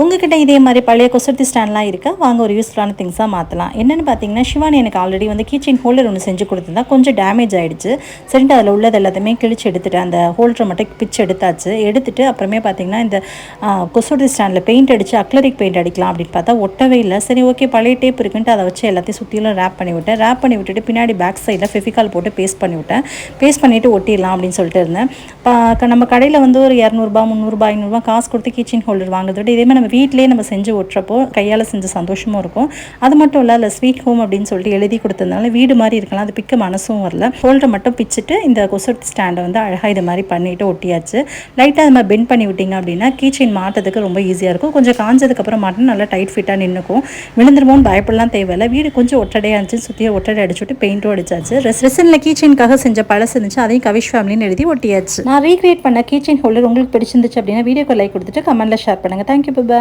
உங்ககிட்ட இதே மாதிரி பழைய கொசர்த்தி ஸ்டாண்ட்லாம் இருக்கா? வாங்க ஒரு யூஸ்ஃபுல்லான திங்ஸாக மாற்றலாம் என்னென்னு பார்த்தீங்கன்னா சிவானி எனக்கு ஆல்ரெடி வந்து கீச்சைன் ஹோல்டர் ஒன்று செஞ்சு கொடுத்துருந்தா கொஞ்சம் டேமேஜ் ஆகிடுச்சு சரின்ட்டு அதில் உள்ளது எல்லாத்தையுமே கிழிச்சு எடுத்துட்டு அந்த ஹோல்டரை மட்டும் பிச்சு எடுத்தாச்சு. எடுத்துட்டு அப்புறமே பார்த்தீங்கன்னா இந்த கொசர்த்தி ஸ்டாண்டில் பெயிண்ட் அடித்து அக்லரிக் பெயிண்ட் அடிக்கலாம் அப்படின்னு பார்த்தா ஒட்டவே இல்லை. சரி ஓகே பழைய டேப் இருக்குன்ட்டு அதை வச்சு எல்லாத்தையும் சுற்றிலும் ரேப் பண்ணி விட்டேன். ரேப் பண்ணி விட்டுட்டு பின்னாடி பேக் சைடில் ஃபெஃபிகால் போட்டு பேஸ்ட் பண்ணி விட்டேன். பேஸ்ட் பண்ணிவிட்டு ஒட்டிடலாம் அப்படின்னு சொல்லிட்டு இருந்தேன். நம்ம கடையில் வந்து ஒரு இரநூறுபா முந்நூறுபா ஐநூறுரூபா காசு கொடுத்து கிச்சன் ஹோல்டர் வாங்குறத விட இதே மாதிரி நம்ம வீட்டிலேயே நம்ம செஞ்சு ஒட்டுறப்போ கையால் செஞ்ச சந்தோஷமும் இருக்கும். அது மட்டும் இல்லை அதில் ஸ்வீட் ஹோம் அப்படின்னு சொல்லிட்டு எழுதி கொடுத்ததுனால வீடு மாதிரி இருக்கலாம். அது பிக்க மனசும் வரல. ஹோல்டரை மட்டும் பிச்சுட்டு இந்த கொசட் ஸ்டாண்டை வந்து அழகாக இது மாதிரி பண்ணிட்டு ஒட்டியாச்சு. லைட்டாக அது மாதிரி பெண்ட் பண்ணி விட்டீங்க அப்படின்னா கீச்சைன் மாட்டுறதுக்கு ரொம்ப ஈஸியாக இருக்கும். கொஞ்சம் காஞ்சதுக்கப்புறம் மாட்டினா நல்லா டைட் ஃபிட்டாக நின்றுக்கும் விழுந்துருமோன்னு பயப்படலாம் தேவையில்லை. வீடு கொஞ்சம் ஒட்டடையாக இருந்துச்சு சுற்றியாக ஒட்டடை அடிச்சுட்டு பெயிண்ட்டும் அடிச்சாச்சு. ரெசனில் கீச்சைனுக்காக செஞ்ச பழசு இருந்துச்சு. அதையும் கவிஷ் ஃபேமிலின்னு எழுதி ஒட்டியாச்சு. நான் ரீக்ரியேட் பண்ண கீச்சைன் ஹோல்டர் உங்களுக்கு பிடிச்சிருந்துச்சு அப்படின்னா வீடியோக்கு லைக் கொடுத்துட்டு கமெண்ட்டில் ஷேர் பண்ணுங்கள் தேங்க்யூ